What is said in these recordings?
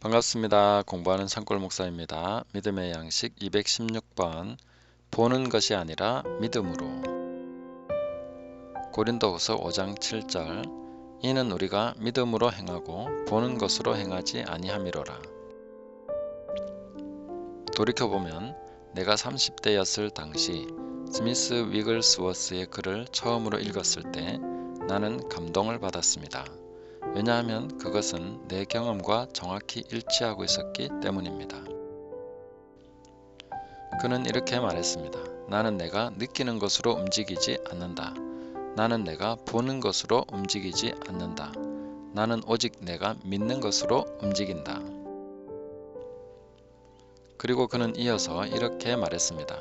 반갑습니다. 공부하는 산골 목사입니다. 믿음의 양식 216번 보는 것이 아니라 믿음으로 고린도후서 5장 7절 이는 우리가 믿음으로 행하고 보는 것으로 행하지 아니함이로라. 돌이켜보면 내가 30대였을 당시 스미스 위글스워스의 글을 처음으로 읽었을 때 나는 감동을 받았습니다. 왜냐하면 그것은 내 경험과 정확히 일치하고 있었기 때문입니다. 그는 이렇게 말했습니다. 나는 내가 느끼는 것으로 움직이지 않는다. 나는 내가 보는 것으로 움직이지 않는다. 나는 오직 내가 믿는 것으로 움직인다. 그리고 그는 이어서 이렇게 말했습니다.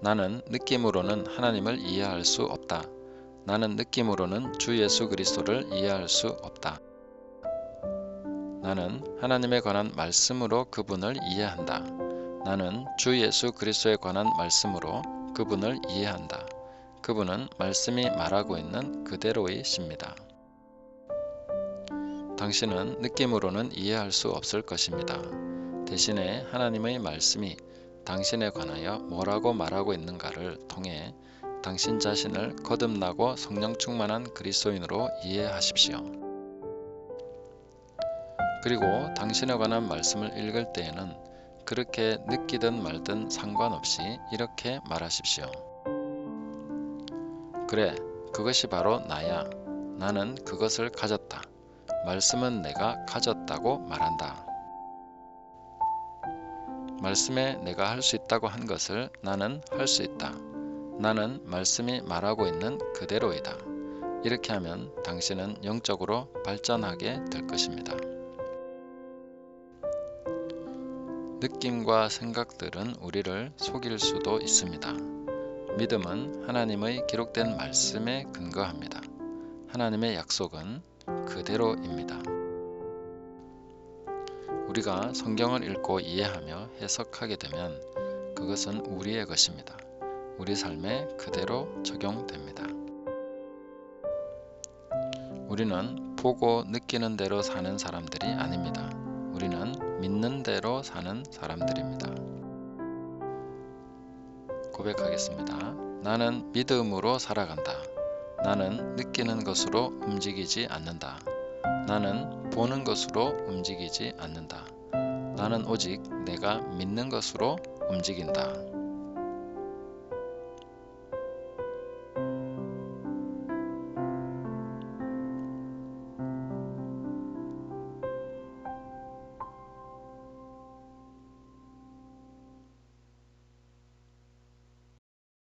나는 느낌으로는 하나님을 이해할 수 없다. 나는 느낌으로는 주 예수 그리스도를 이해할 수 없다. 나는 하나님에 관한 말씀으로 그분을 이해한다. 나는 주 예수 그리스도에 관한 말씀으로 그분을 이해한다. 그분은 말씀이 말하고 있는 그대로의 십니다. 당신은 느낌으로는 이해할 수 없을 것입니다. 대신에 하나님의 말씀이 당신에 관하여 뭐라고 말하고 있는가를 통해 당신 자신을 거듭나고 성령 충만한 그리스도인으로 이해하십시오. 그리고 당신에 관한 말씀을 읽을 때에는 그렇게 느끼든 말든 상관없이 이렇게 말하십시오. 그래, 그것이 바로 나야. 나는 그것을 가졌다. 말씀은 내가 가졌다고 말한다. 말씀에 내가 할 수 있다고 한 것을 나는 할 수 있다. 나는 말씀이 말하고 있는 그대로이다. 이렇게 하면 당신은 영적으로 발전하게 될 것입니다. 느낌과 생각들은 우리를 속일 수도 있습니다. 믿음은 하나님의 기록된 말씀에 근거합니다. 하나님의 약속은 그대로입니다. 우리가 성경을 읽고 이해하며 해석하게 되면 그것은 우리의 것입니다. 우리 삶에 그대로 적용됩니다. 우리는 보고 느끼는 대로 사는 사람들이 아닙니다. 우리는 믿는 대로 사는 사람들입니다. 고백하겠습니다. 나는 믿음으로 살아간다. 나는 느끼는 것으로 움직이지 않는다. 나는 보는 것으로 움직이지 않는다. 나는 오직 내가 믿는 것으로 움직인다.